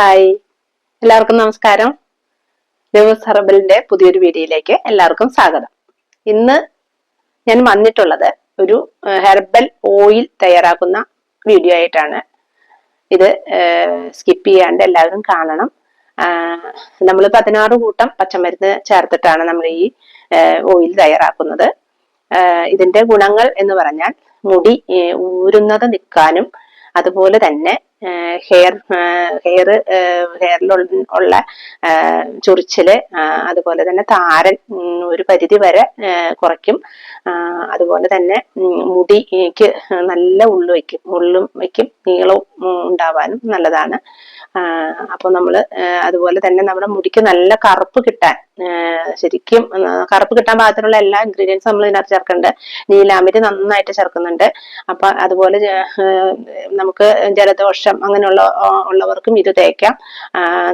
Hi. എല്ലാവർക്കും നമസ്കാരം. News ഹെർബലിന്റെ പുതിയൊരു വീഡിയോയിലേക്ക് എല്ലാവർക്കും സ്വാഗതം. ഇന്ന് ഞാൻ വന്നിട്ടുള്ളത് ഒരു ഹെർബൽ ഓയിൽ തയ്യാറാക്കുന്ന വീഡിയോ ആയിട്ടാണ്. ഇത് സ്കിപ്പ് ചെയ്യാണ്ട് എല്ലാവരും കാണണം. നമ്മൾ പതിനാറ് കൂട്ടം പച്ചമരുന്ന് ചേർത്തിട്ടാണ് നമ്മൾ ഈ ഓയിൽ തയ്യാറാക്കുന്നത്. ഇതിന്റെ ഗുണങ്ങൾ എന്ന് പറഞ്ഞാൽ മുടി ഊരുന്നത് നിൽക്കാനും അതുപോലെ തന്നെ ഹെയർ ഹെയർ ഹെയറിൽ ഉള്ള ചൊറിച്ചിൽ അതുപോലെ തന്നെ താരൻ ഒരു പരിധി വരെ കുറയ്ക്കും. അതുപോലെ തന്നെ മുടിക്ക് നല്ല ഉള്ളു വയ്ക്കും. ഉള്ളും വയ്ക്കും. നീളവും ഉണ്ടാവാനും നല്ലതാണ്. അപ്പോൾ നമ്മൾ അതുപോലെ തന്നെ നമ്മുടെ മുടിക്ക് നല്ല കറുപ്പ് കിട്ടാൻ ശരിക്കും കറുപ്പ് കിട്ടാൻ പാകത്തിനുള്ള എല്ലാ ഇൻഗ്രീഡിയൻസ് നമ്മൾ ഇതിനകത്ത് ചേർക്കുന്നുണ്ട് നീലാമിരി നന്നായിട്ട് ചേർക്കുന്നുണ്ട്. അപ്പൊ അതുപോലെ നമുക്ക് ജലദോഷം അങ്ങനെയുള്ള ഉള്ളവർക്കും ഇത് തേക്കാം.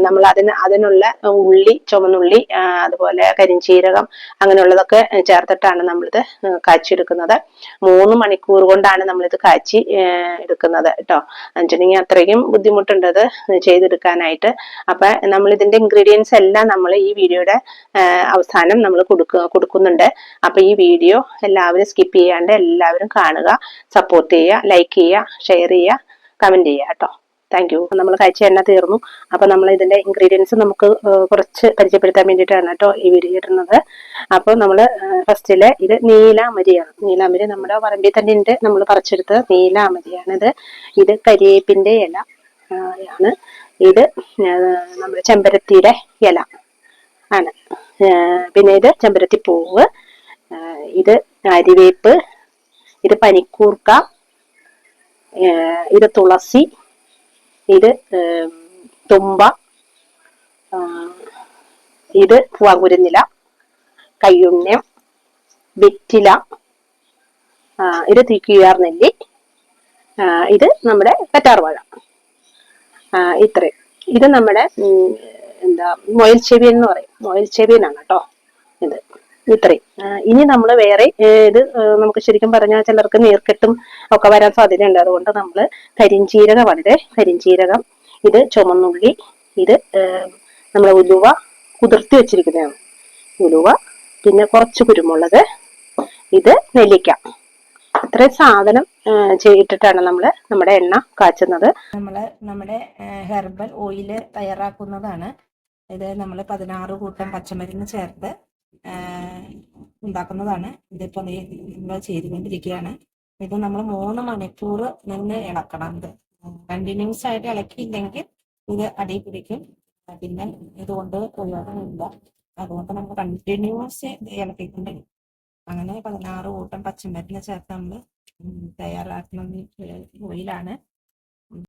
നമ്മൾ അതിന് അതിനുള്ള ഉള്ളി ചുമന്നുള്ളി അതുപോലെ കരിഞ്ചീരകം അങ്ങനെയുള്ളതൊക്കെ ചേർത്തിട്ടാണ് നമ്മളിത് കാച്ചിയെടുക്കുന്നത്. മൂന്ന് മണിക്കൂർ കൊണ്ടാണ് നമ്മളിത് കാച്ചി എടുക്കുന്നത് കേട്ടോ. എന്നുവെച്ചിട്ടുണ്ടെങ്കിൽ അത്രയും ബുദ്ധിമുട്ടുണ്ടത് ചെയ്തെടുക്കാനായിട്ട്. അപ്പൊ നമ്മൾ ഇതിന്റെ ഇൻഗ്രീഡിയൻസ് എല്ലാം നമ്മൾ ഈ വീഡിയോയുടെ അവസാനം നമ്മൾ കൊടുക്കുക കൊടുക്കുന്നുണ്ട്. അപ്പൊ ഈ വീഡിയോ എല്ലാവരും സ്കിപ്പ് ചെയ്യാണ്ട് എല്ലാവരും കാണുക സപ്പോർട്ട് ചെയ്യുക ലൈക്ക് ചെയ്യുക ഷെയർ ചെയ്യുക കമന്റ് ചെയ്യുക കേട്ടോ. താങ്ക് യു നമ്മൾ കഴിച്ച എണ്ണ തീർന്നു. അപ്പൊ നമ്മൾ ഇതിന്റെ ഇൻഗ്രീഡിയൻസ് നമുക്ക് കുറച്ച് പരിചയപ്പെടുത്താൻ വേണ്ടിയിട്ടാണ് കേട്ടോ ഈ വീഡിയോ ഇടുന്നത്. അപ്പോൾ നമ്മൾ ഫസ്റ്റിൽ ഇത് നീലാമരിയാണ് നീലാമരി നമ്മുടെ പറമ്പിൽ തന്നെ ഉണ്ട്. നമ്മൾ പറിച്ചെടുത്ത് നീലാമരിയാണിത് ഇത് കരിയേപ്പിന്റെ ഇല ആണ്. ഇത് നമ്മുടെ ചെമ്പരത്തിയുടെ ഇല. ആണ്. പിന്നെ ഇത് ചെമ്പരത്തി പൂവ് ഇത് അരിവേപ്പ് ഇത് പനിക്കൂർക്ക ഇത് തുളസി ഇത് തുമ്പ ഇത് പൂവാങ്കുരുന്നില കയ്യുണ്യം വെറ്റില ഇത് തീക്കിയാർ നെല്ലി ഇത് നമ്മുടെ കറ്റാർവാഴ. ഇത്രയും. ഇത് നമ്മുടെ എന്താ മൊയൽ ചെവിയൻ എന്ന് പറയും. മൊയൽ ചെവിയനാണ് കേട്ടോ ഇത്. ഇത്രയും. ഇനി നമ്മൾ വേറെ ഇത് നമുക്ക് ശരിക്കും പറഞ്ഞാൽ ചിലർക്ക് നീർക്കെട്ടും ഒക്കെ വരാൻ സാധ്യതയുണ്ട്. അതുകൊണ്ട് നമ്മൾ കരിഞ്ചീരകമാണ് ഇത് കരിഞ്ചീരകം ഇത് ചുമന്നുള്ളി ഇത് നമ്മൾ ഉലുവ കുതിർത്തി വെച്ചിരിക്കുന്നതാണ്. ഉലുവ പിന്നെ കുറച്ച് കുരുമുളക് ഇത് നെല്ലിക്ക. ഇത്രയും സാധനം ചെയ്തിട്ടാണ് നമ്മൾ നമ്മുടെ എണ്ണ കാച്ചുന്നത്. നമ്മൾ നമ്മുടെ ഹെർബൽ ഓയിൽ തയ്യാറാക്കുന്നതാണ്. ഇത് നമ്മൾ പതിനാറ് കൂട്ടം പച്ചമരുന്ന് ചേർത്ത് ഉണ്ടാക്കുന്നതാണ്. ഇതിപ്പോൾ നമ്മൾ ചെയ്തുകൊണ്ടിരിക്കുകയാണ്. ഇത് നമ്മൾ മൂന്ന് മണിക്കൂർ നിന്ന് ഇളക്കണം ഇത്. കണ്ടിന്യൂസ് ആയിട്ട് ഇളക്കിയില്ലെങ്കിൽ ഇത് അടി പിടിക്കും. പിന്നെ ഇതുകൊണ്ട് പ്രയോജനമില്ല അതുകൊണ്ട് നമ്മൾ കണ്ടിന്യൂസ് ഇളക്കിക്കൊണ്ട് അങ്ങനെ പതിനാറ് കൂട്ടം പച്ചമരുന്ന് ചേർത്ത് നമ്മൾ തയ്യാറാക്കുന്ന ഓയിലാണ്